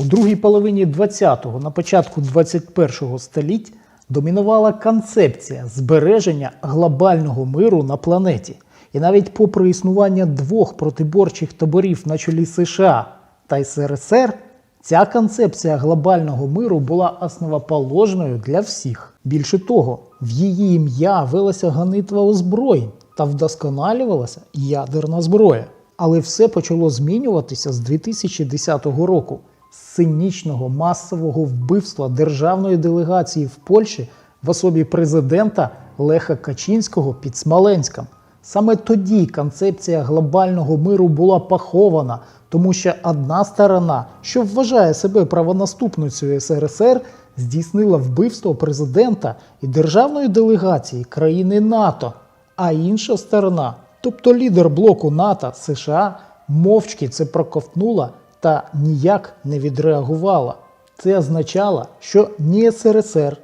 У другій половині 20-го, на початку 21-го століть домінувала концепція збереження глобального миру на планеті. І навіть попри існування двох протиборчих таборів на чолі США та СРСР, ця концепція глобального миру була основоположною для всіх. Більше того, в її ім'я велася гонитва озброєнь та вдосконалювалася ядерна зброя. Але все почало змінюватися з 2010 року з цинічного масового вбивства державної делегації в Польщі в особі президента Леха Качинського під Смоленськом. Саме тоді концепція глобального миру була похована, тому що одна сторона, що вважає себе правонаступницею СРСР, здійснила вбивство президента і державної делегації країни НАТО, а інша сторона, тобто лідер блоку НАТО США, мовчки це проковтнула та ніяк не відреагувала. Це означало, що ні СРСР,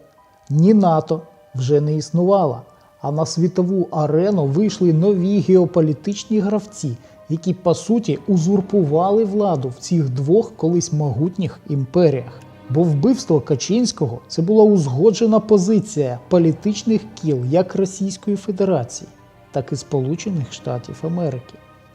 ні НАТО вже не існувало, а на світову арену вийшли нові геополітичні гравці, які по суті узурпували владу в цих двох колись могутніх імперіях. Бо вбивство Качинського це була узгоджена позиція політичних кіл як Російської Федерації, так і Сполучених Штатів Америки.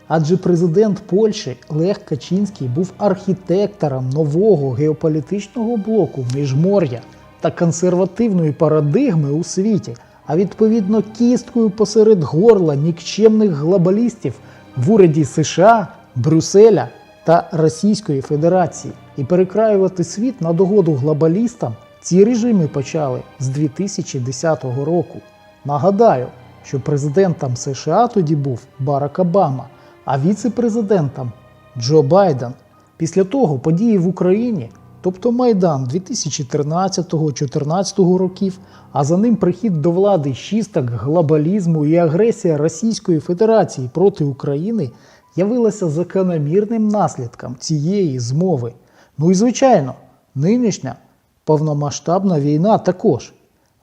Адже президент Польщі Лех Качинський був архітектором нового геополітичного блоку міжмор'я та консервативної парадигми у світі, а відповідно кісткою посеред горла нікчемних глобалістів в уряді США, Брюсселя та Російської Федерації. І перекраювати світ на догоду глобалістам ці режими почали з 2010 року. Нагадаю, що президентом США тоді був Барак Обама, а віце-президентом Джо Байден. Після того події в Україні, тобто Майдан 2013-2014 років, а за ним прихід до влади шісток глобалізму і агресія Російської Федерації проти України явилася закономірним наслідком цієї змови. Ну і звичайно, нинішня повномасштабна війна також.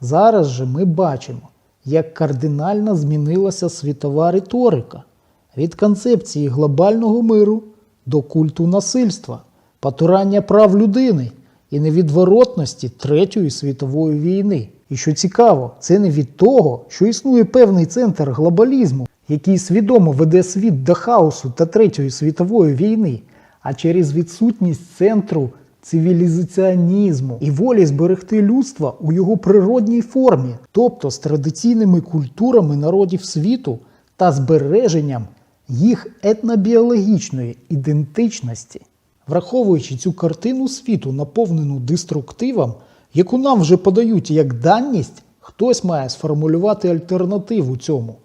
Зараз же ми бачимо, як кардинально змінилася світова риторика від концепції глобального миру до культу насильства, потурання прав людини і невідворотності Третьої світової війни. І що цікаво, це не від того, що існує певний центр глобалізму, який свідомо веде світ до хаосу та Третьої світової війни, а через відсутність центру цивілізаціонізму і волі зберегти людство у його природній формі, тобто з традиційними культурами народів світу та збереженням їх етнобіологічної ідентичності. Враховуючи цю картину світу, наповнену деструктивом, яку нам вже подають як даність, хтось має сформулювати альтернативу цьому.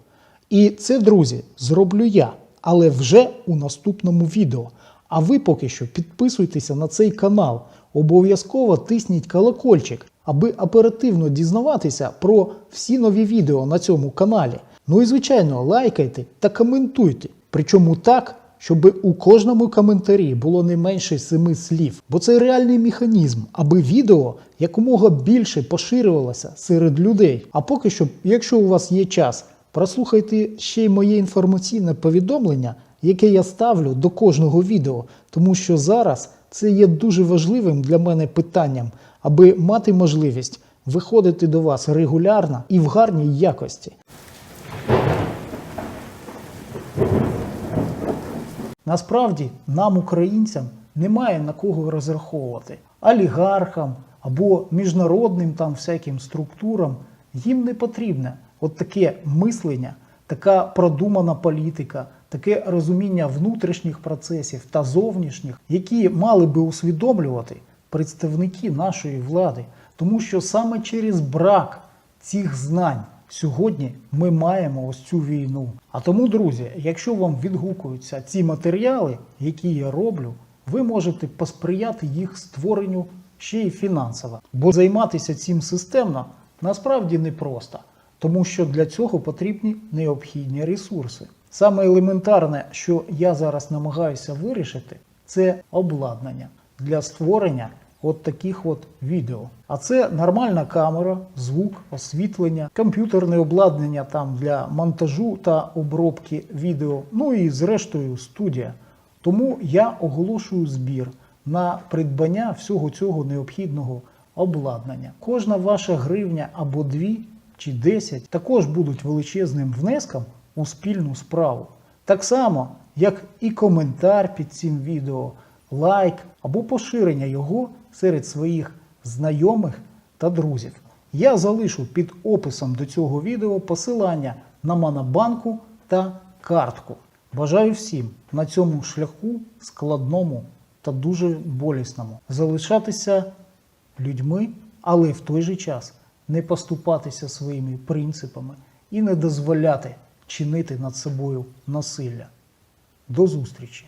І це, друзі, зроблю я, але вже у наступному відео. А ви поки що підписуйтеся на цей канал, обов'язково тисніть колокольчик, аби оперативно дізнаватися про всі нові відео на цьому каналі. Ну і звичайно, лайкайте та коментуйте. Причому так, щоб у кожному коментарі було не менше семи слів. Бо це реальний механізм, аби відео якомога більше поширювалося серед людей. А поки що, якщо у вас є час, прослухайте ще й моє інформаційне повідомлення, яке я ставлю до кожного відео, тому що зараз це є дуже важливим для мене питанням, аби мати можливість виходити до вас регулярно і в гарній якості. Насправді нам, українцям, немає на кого розраховувати. Олігархам або міжнародним там всяким структурам їм не потрібне от таке мислення, така продумана політика, таке розуміння внутрішніх процесів та зовнішніх, які мали би усвідомлювати представники нашої влади. Тому що саме через брак цих знань сьогодні ми маємо ось цю війну. А тому, друзі, якщо вам відгукуються ці матеріали, які я роблю, ви можете посприяти їх створенню ще й фінансово. Бо займатися цим системно насправді непросто, тому що для цього потрібні необхідні ресурси. Саме елементарне, що я зараз намагаюся вирішити, це обладнання для створення от таких от відео. А це нормальна камера, звук, освітлення, комп'ютерне обладнання там для монтажу та обробки відео, ну і зрештою студія. Тому я оголошую збір на придбання всього цього необхідного обладнання. Кожна ваша гривня або дві чи десять також будуть величезним внеском у спільну справу. Так само, як і коментар під цим відео, лайк або поширення його серед своїх знайомих та друзів. Я залишу під описом до цього відео посилання на Монобанку та картку. Бажаю всім на цьому шляху складному та дуже болісному залишатися людьми, але в той же час не поступатися своїми принципами і не дозволяти чинити над собою насилля. До зустрічі!